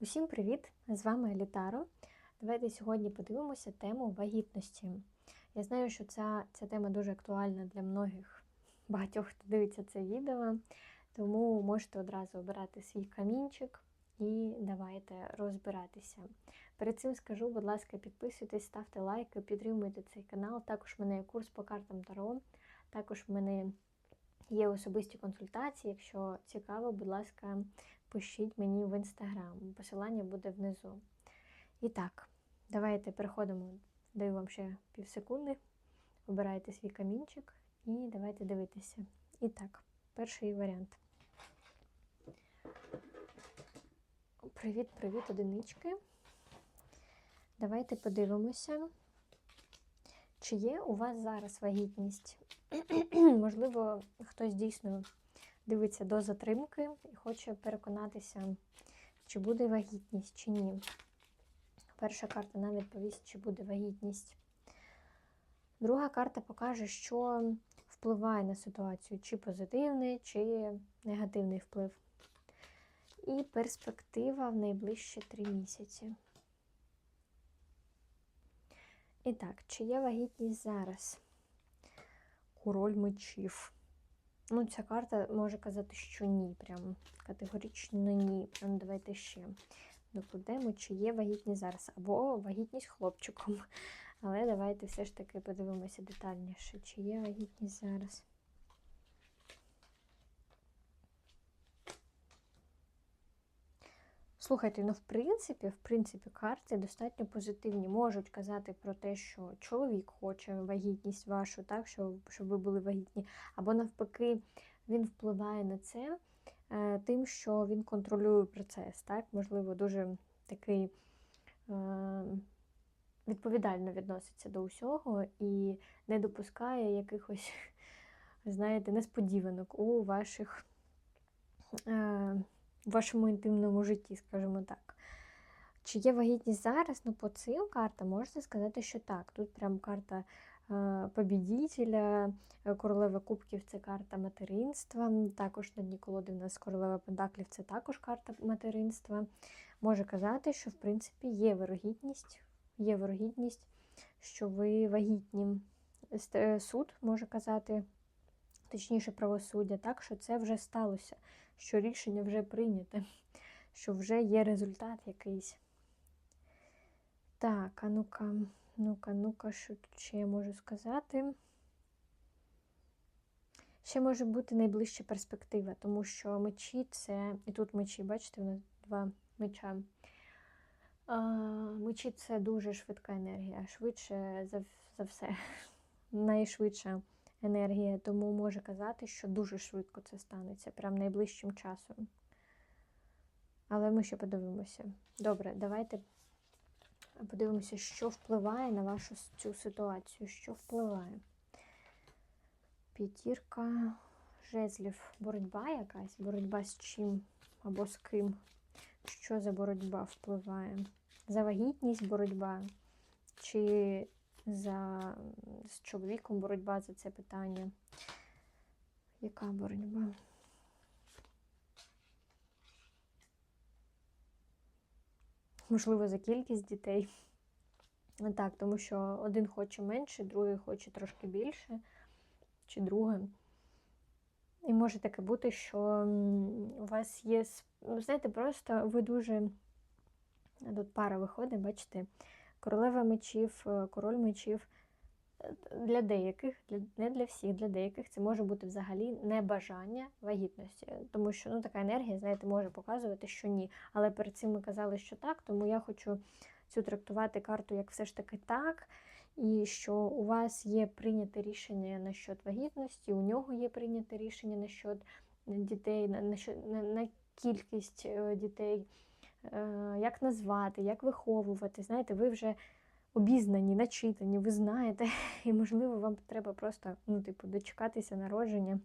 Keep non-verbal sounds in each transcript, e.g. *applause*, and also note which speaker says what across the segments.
Speaker 1: Усім привіт! З вами Елітаро. Давайте сьогодні подивимося тему вагітності. Я знаю, що ця, ця тема дуже актуальна для многих багатьох, хто дивиться це відео, тому можете одразу обирати свій камінчик і давайте розбиратися. Перед цим скажу, будь ласка, підписуйтесь, ставте лайки, підтримуйте цей канал. Також в мене є курс по картам Таро, також в мене є особисті консультації. Якщо цікаво, будь ласка, пишіть мені в інстаграм. Посилання буде внизу. І так, давайте переходимо. Даю вам ще пів секунди. Обирайте свій камінчик і давайте дивитися. І так, перший варіант. Привіт-привіт, одинички. Давайте подивимося, чи є у вас зараз вагітність. *clears throat* Можливо, хтось дійсно дивиться до затримки і хоче переконатися, чи буде вагітність, чи ні. Перша карта нам відповість, чи буде вагітність. Друга карта покаже, що впливає на ситуацію, чи позитивний, чи негативний вплив. І перспектива в найближчі три місяці. І так, чи є вагітність зараз? Король мечів. Ну, ця карта може казати, що ні. Прям категорично ні. Прям давайте ще докладемо, чи є вагітність зараз, або вагітність хлопчиком. Але давайте все ж таки подивимося детальніше, чи є вагітність зараз. Слухайте, ну в принципі, в принципі, карти достатньо позитивні. Можуть казати про те, що чоловік хоче вагітність вашу, так, що, щоб ви були вагітні. Або навпаки, він впливає на це е, тим, що він контролює процес. так, Можливо, дуже такий е, відповідально відноситься до усього і не допускає якихось, *laughs* знаєте, несподіванок у ваших. Е, в вашому інтимному житті, скажімо так. Чи є вагітність зараз? Ну, по цим картам можна сказати, що так. Тут прям карта е, побідітеля, королева кубків це карта материнства. Також на дні колоди в нас королева пентаклів це також карта материнства. Може казати, що в принципі є вирогідність, є вирогідність, що ви вагітні. Суд може казати, точніше, правосуддя, так, що це вже сталося що рішення вже прийняте, *laughs* що вже є результат якийсь. Так, а ну-ка, ну-ка, ну-ка, що тут ще я можу сказати? Ще може бути найближча перспектива, тому що мечі це. І тут мечі, бачите, у нас два меча. А, Мечі це дуже швидка енергія, швидше за, за все, *laughs* найшвидша енергія, тому може казати, що дуже швидко це станеться, прям найближчим часом. Але ми ще подивимося. Добре, давайте подивимося, що впливає на вашу цю ситуацію. Що впливає? П'ятірка жезлів. Боротьба якась, боротьба з чим або з ким. Що за боротьба впливає? За вагітність боротьба? Чи за з чоловіком боротьба за це питання. Яка боротьба? Можливо, за кількість дітей. Так, тому що один хоче менше, другий хоче трошки більше, чи друге. І може таке бути, що у вас є, ну, знаєте, просто ви дуже. Тут пара виходить, бачите, королева мечів, е, король мечів. Е, для деяких, для, не для всіх, для деяких це може бути взагалі небажання вагітності. Тому що ну, така енергія, знаєте, може показувати, що ні. Але перед цим ми казали, що так, тому я хочу цю трактувати карту як все ж таки так. І що у вас є прийняте рішення на щодо вагітності, у нього є прийняте рішення на щодо дітей, на, на, на, на кількість е, дітей. Е, як назвати, як виховувати. Знаєте, ви вже обізнані, начитані, ви знаєте, *laughs* і, можливо, вам треба просто ну, типу, дочекатися народження.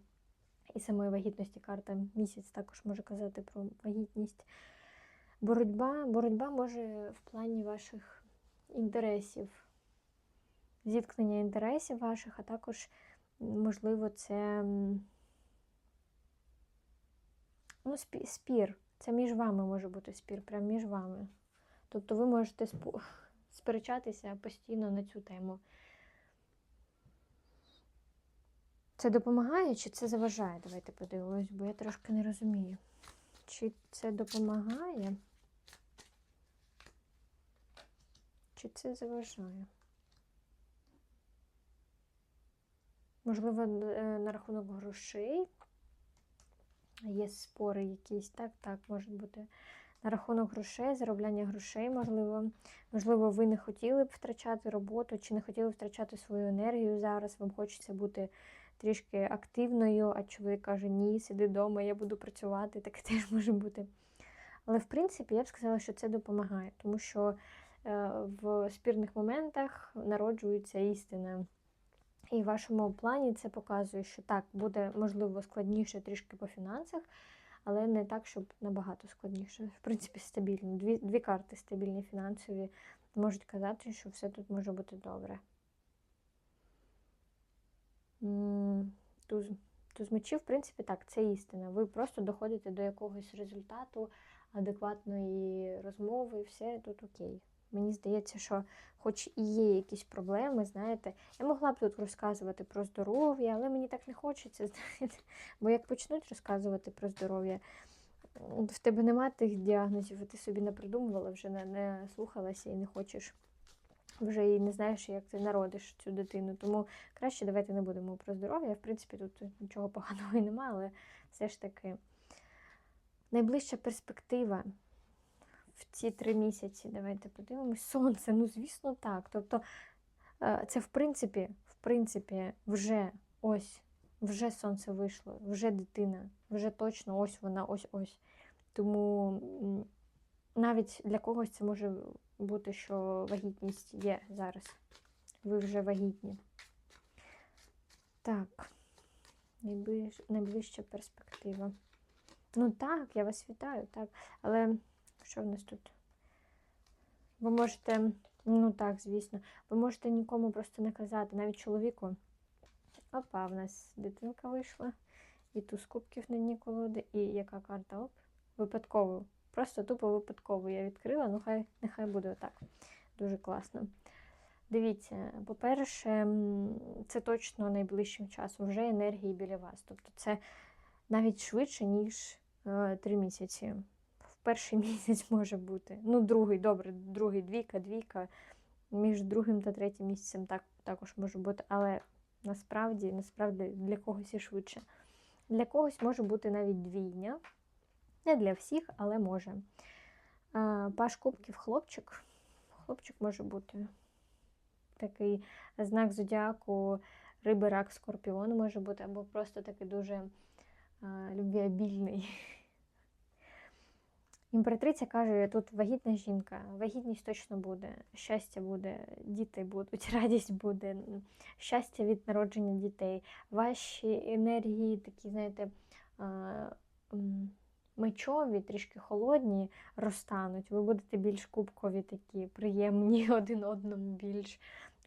Speaker 1: І самої вагітності карта місяць також може казати про вагітність. Боротьба, боротьба може в плані ваших інтересів, зіткнення інтересів ваших, а також, можливо, це ну, спір Це між вами може бути спір, прям між вами. Тобто ви можете *laughs* сперечатися постійно на цю тему. Це допомагає чи це заважає? Давайте подивимось, бо я трошки не розумію. Чи це допомагає? Чи це заважає? Можливо, е, на рахунок грошей. Є спори якісь, так, так, може бути. На рахунок грошей, заробляння грошей, можливо. Можливо, ви не хотіли б втрачати роботу, чи не хотіли втрачати свою енергію зараз. Вам хочеться бути трішки активною, а чоловік каже, ні, сиди вдома, я буду працювати, таке *laughs* теж може бути. Але в принципі я б сказала, що це допомагає, тому що е, в спірних моментах народжується істина. І в вашому плані це показує, що так, буде можливо складніше трішки по фінансах, але не так, щоб набагато складніше. В принципі, стабільно. Дві, дві карти стабільні фінансові можуть казати, що все тут може бути добре. Туз, туз мечів, в принципі, так, це істина. Ви просто доходите до якогось результату, адекватної розмови, все тут окей. Мені здається, що хоч і є якісь проблеми, знаєте, я могла б тут розказувати про здоров'я, але мені так не хочеться, *laughs* знаєте. Бо як почнуть розказувати про здоров'я, в тебе нема тих діагнозів, і ти собі не придумувала, вже не, не слухалася і не хочеш, вже і не знаєш, як ти народиш цю дитину. Тому краще давайте не будемо про здоров'я. В принципі, тут нічого *laughs* поганого і немає, але все ж таки найближча перспектива в ці три місяці. Давайте подивимось. Сонце, ну звісно, так. Тобто е, це в принципі, в принципі, вже ось, вже сонце вийшло, вже дитина, вже точно ось вона, ось ось. Тому навіть для когось це може бути, що вагітність є зараз. Ви вже вагітні. Так, найближ... найближча перспектива. Ну так, я вас вітаю, так. Але що в нас тут? Ви можете, ну так, звісно, ви можете нікому просто не казати, навіть чоловіку. Опа, в нас дитинка вийшла. І туз кубків на дні колоди, і яка карта? Оп, випадково. Просто тупо випадково я відкрила, ну хай нехай буде отак. Дуже класно. Дивіться, по-перше, це точно найближчим часом вже енергії біля вас. Тобто це навіть швидше, ніж е, три місяці. Перший *laughs* місяць може бути. Ну, другий, добре, другий, двійка, двійка. Між другим та третім місяцем так, також може бути, але насправді, насправді для когось і швидше. Для когось може бути навіть двійня. Не для всіх, але може. Паш кубків хлопчик. Хлопчик може бути такий знак зодіаку, риби, рак, скорпіон може бути, або просто такий дуже а, любвіабільний. *laughs* Імператриця каже, тут вагітна жінка, вагітність точно буде, щастя буде, діти будуть, *laughs* радість буде, щастя від народження дітей. Ваші енергії такі, знаєте, мечові, трішки холодні, розтануть. Ви будете більш кубкові такі, приємні *laughs* один одному більш.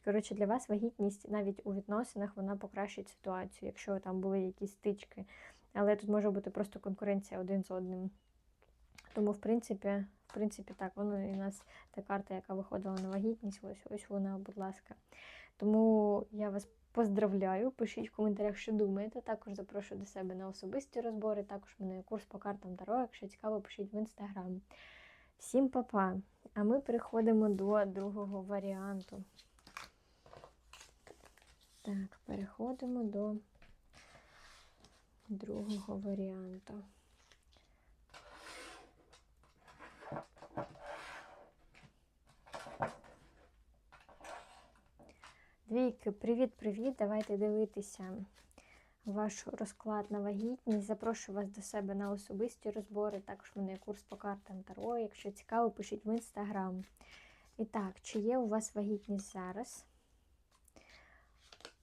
Speaker 1: Коротше, для вас вагітність навіть у відносинах вона покращить ситуацію, якщо там були якісь стички. Але тут може бути просто конкуренція один з одним. Тому, в принципі, в принципі, так, воно і у нас та карта, яка виходила на вагітність, ось ось вона, будь ласка. Тому я вас поздравляю, пишіть в коментарях, що думаєте. Також запрошую до себе на особисті розбори. Також в мене є курс по картам Таро. Якщо цікаво, пишіть в інстаграм. Всім па-па! А ми переходимо до другого варіанту. Так, переходимо до другого варіанту. Двійки, привіт-привіт! Давайте дивитися ваш розклад на вагітність. Запрошую вас до себе на особисті розбори. Також в мене є курс по картам Таро. Якщо цікаво, пишіть в інстаграм. І так, чи є у вас вагітність зараз?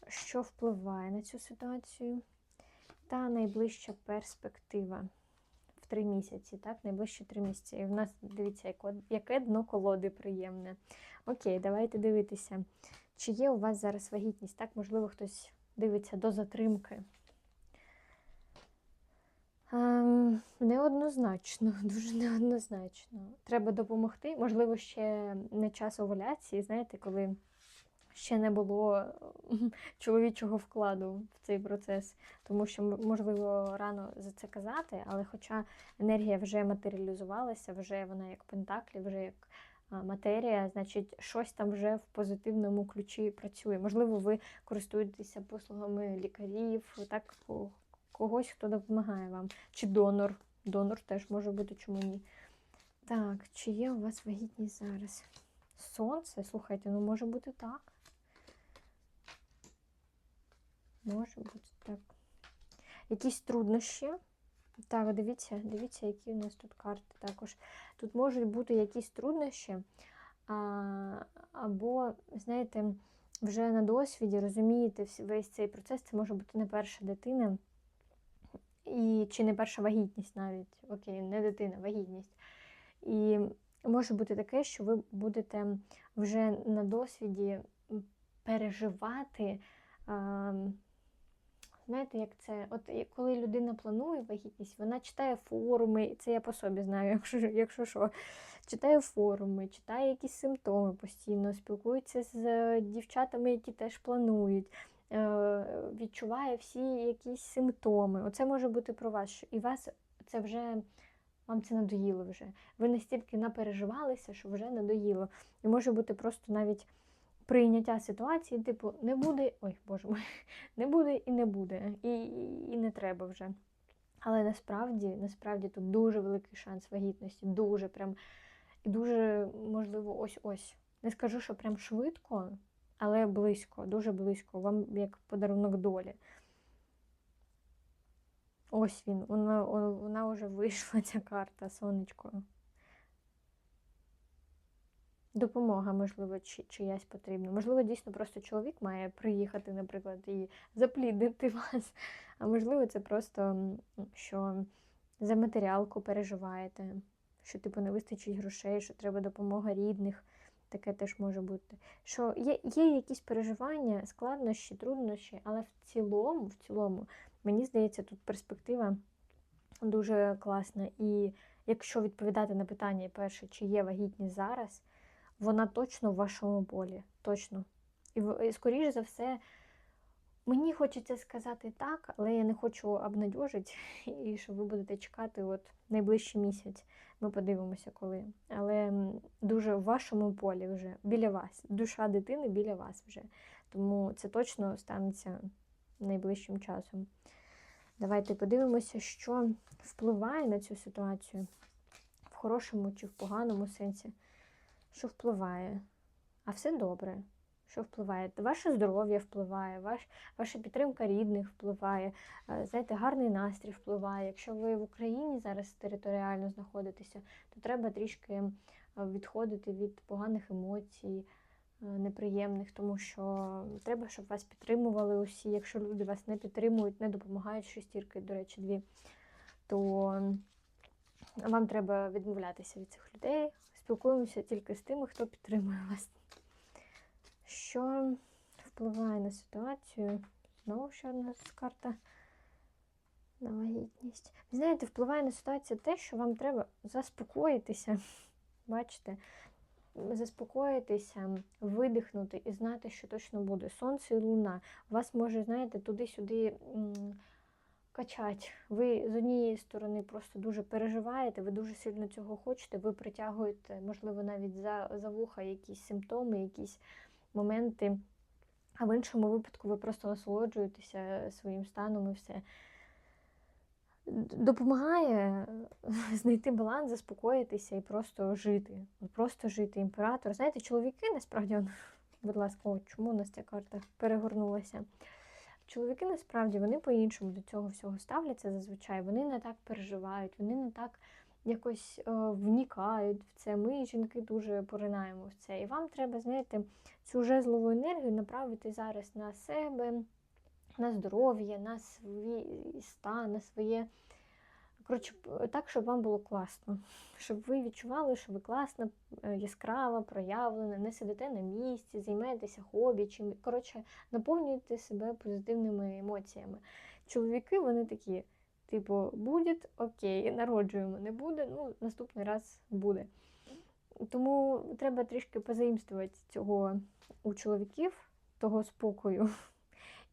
Speaker 1: Що впливає на цю ситуацію? Та найближча перспектива в три місяці, так? Найближчі три місяці. І в нас, дивіться, яке дно колоди приємне. Окей, давайте дивитися. Чи є у вас зараз вагітність? Так, можливо, хтось дивиться до затримки. Ем, неоднозначно, *laughs* дуже неоднозначно. Треба допомогти. Можливо, ще не час овуляції, знаєте, коли ще не було чоловічого вкладу в цей процес. Тому що, можливо, рано за це казати, але хоча енергія вже матеріалізувалася, вже вона як пентаклі, вже як матерія, значить, щось там вже в позитивному ключі працює. Можливо, ви користуєтеся послугами лікарів, так когось, хто допомагає вам. Чи донор. Донор теж може бути, чому ні. Так, чи є у вас вагітність зараз? Сонце? Слухайте, ну може бути так. Може бути так. Якісь труднощі. Так, дивіться, дивіться, які у нас тут карти також. Тут можуть бути якісь труднощі, а, або, знаєте, вже на досвіді розумієте весь цей процес, це може бути не перша дитина, і чи не перша вагітність навіть. Окей, не дитина, вагітність. І може бути таке, що ви будете вже на досвіді переживати. Знаєте, як це? От коли людина планує вагітність, вона читає форуми, це я по собі знаю, *laughs* якщо якщо що. Читає форуми, читає якісь симптоми постійно, спілкується з дівчатами, які теж планують, е, відчуває всі якісь симптоми. Оце може бути про вас. І вас це вже вам це надоїло вже. Ви настільки напереживалися, що вже надоїло. І може бути просто навіть прийняття ситуації, типу, не буде, ой, боже мой, *laughs* не буде і не буде, і, і, не треба вже. Але насправді, насправді тут дуже великий шанс вагітності, дуже прям, і дуже, можливо, ось-ось. Не скажу, що прям швидко, але близько, дуже близько, вам як подарунок долі. Ось він, вона вона вже вийшла ця карта сонечко допомога, можливо, чи, чиясь потрібна. Можливо, дійсно просто чоловік має приїхати, наприклад, і запліднити *laughs* вас. А можливо, це просто що за матеріалку переживаєте, що типу не вистачить грошей, що треба допомога рідних. Таке теж може бути. Що є є якісь переживання, складнощі, труднощі, але в цілому, в цілому, мені здається, тут перспектива дуже класна. І якщо відповідати на питання перше, чи є вагітність зараз, вона точно в вашому полі. Точно. І, скоріш за все, мені хочеться сказати так, але я не хочу обнадьожити, *laughs* і що ви будете чекати от найближчий місяць. Ми подивимося, коли. Але дуже в вашому полі вже біля вас. Душа дитини біля вас вже. Тому це точно станеться найближчим часом. Давайте подивимося, що впливає на цю ситуацію в хорошому чи в поганому сенсі що впливає. А все добре, що впливає. Ваше здоров'я впливає, ваш, ваша підтримка рідних впливає, е, знаєте, гарний настрій впливає. Якщо ви в Україні зараз територіально знаходитеся, то треба трішки відходити від поганих емоцій, е, неприємних, тому що треба, щоб вас підтримували усі. Якщо люди вас не підтримують, не допомагають шестірки, до речі, дві, то вам треба відмовлятися від цих людей спілкуємося тільки з тими, хто підтримує вас. Що впливає на ситуацію? Знову ще одна карта на вагітність. Знаєте, впливає на ситуацію те, що вам треба заспокоїтися. Бачите? Заспокоїтися, видихнути і знати, що точно буде. Сонце і луна. Вас може, знаєте, туди-сюди качать. Ви з однієї сторони просто дуже переживаєте, ви дуже сильно цього хочете, ви притягуєте, можливо, навіть за, за вуха якісь симптоми, якісь моменти. А в іншому випадку ви просто насолоджуєтеся своїм станом і все. Допомагає знайти баланс, заспокоїтися і просто жити. Просто жити. Імператор. Знаєте, чоловіки насправді, будь ласка, о, чому у нас ця карта перегорнулася? Чоловіки насправді вони по-іншому до цього всього ставляться зазвичай. Вони не так переживають, вони не так якось е, вникають в це. Ми, жінки, дуже поринаємо в це. І вам треба, знаєте, цю жезлову енергію направити зараз на себе, на здоров'я, на свій стан, на своє. Коротше, так, щоб вам було класно, щоб ви відчували, що ви класна, е, яскрава, проявлена, не сидите на місці, займаєтеся хобі, чим коротше, наповнюєте себе позитивними емоціями. Чоловіки, вони такі Типу, буде, окей, народжуємо, не буде, ну, наступний раз буде. Тому треба трішки позаїмствувати цього у чоловіків, того спокою.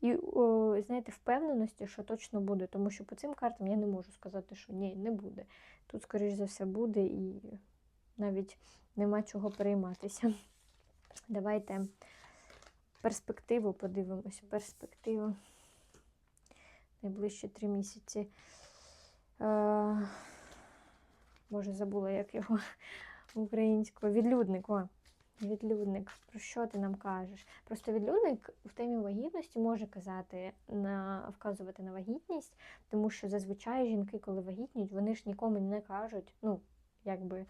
Speaker 1: І, о, знаєте, впевненості, що точно буде. Тому що по цим картам я не можу сказати, що ні, не буде. Тут, скоріш за все, буде і навіть нема чого перейматися. Давайте перспективу подивимось. Перспективу. Найближчі три місяці. Е, Боже, забула, як його *laughs* українською. Відлюдник. О, відлюдник. Про що ти нам кажеш? Просто відлюдник в темі вагітності може казати, на, вказувати на вагітність, тому що зазвичай жінки, коли вагітніють, вони ж нікому не кажуть, ну, якби.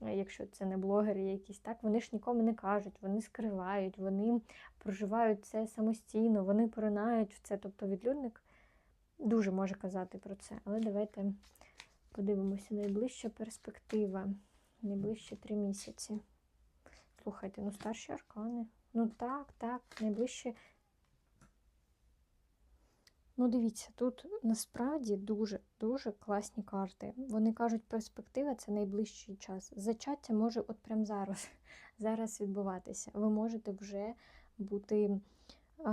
Speaker 1: Якщо це не блогери якісь, так вони ж нікому не кажуть, вони скривають, вони проживають це самостійно, вони поринають в це. Тобто відлюдник дуже може казати про це. Але давайте подивимося найближча перспектива. Найближчі три місяці. Слухайте, ну старші аркани. Ну так, так, найближчі. Ну, дивіться, тут насправді дуже-дуже класні карти. Вони кажуть, перспектива це найближчий час. Зачаття може от прямо зараз, *laughs* зараз відбуватися. Ви можете вже бути а,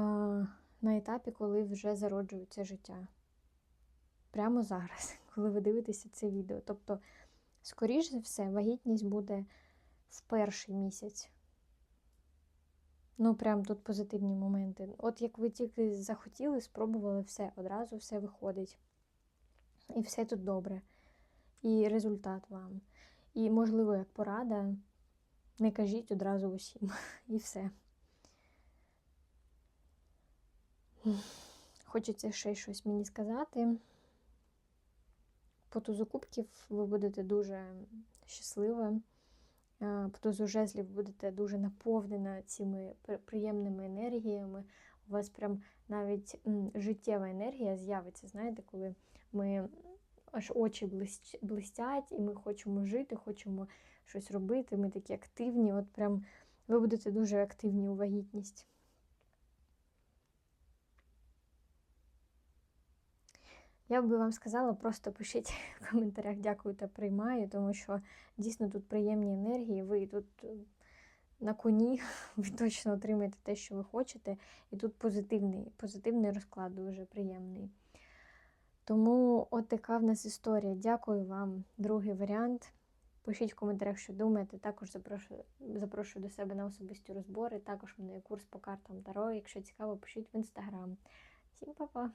Speaker 1: на етапі, коли вже зароджується життя. Прямо зараз, *laughs* коли ви дивитеся це відео. Тобто, скоріш за все, вагітність буде в перший місяць. Ну, прям тут позитивні моменти. От як ви тільки захотіли, спробували все, одразу все виходить. І все тут добре. І результат вам. І, можливо, як порада, не кажіть одразу усім. *laughs* І все. Хочеться ще щось мені сказати. По тузу кубків ви будете дуже щаслива. По тузу жезлів будете дуже наповнена цими приємними енергіями. У вас прям навіть життєва енергія з'явиться, знаєте, коли ми аж очі блистять, і ми хочемо жити, хочемо щось робити. Ми такі активні. От прям ви будете дуже активні у вагітність. Я би вам сказала, просто пишіть *laughs* в коментарях дякую та приймаю, тому що дійсно тут приємні енергії, ви тут на коні, *laughs* ви точно отримаєте те, що ви хочете. І тут позитивний, позитивний розклад, дуже приємний. Тому от така в нас історія. Дякую вам, другий варіант. Пишіть в коментарях, що думаєте. Також запрошую запрошую до себе на особисті розбори. Також мене є курс по картам Таро. Якщо цікаво, пишіть в інстаграм. Всім па-па!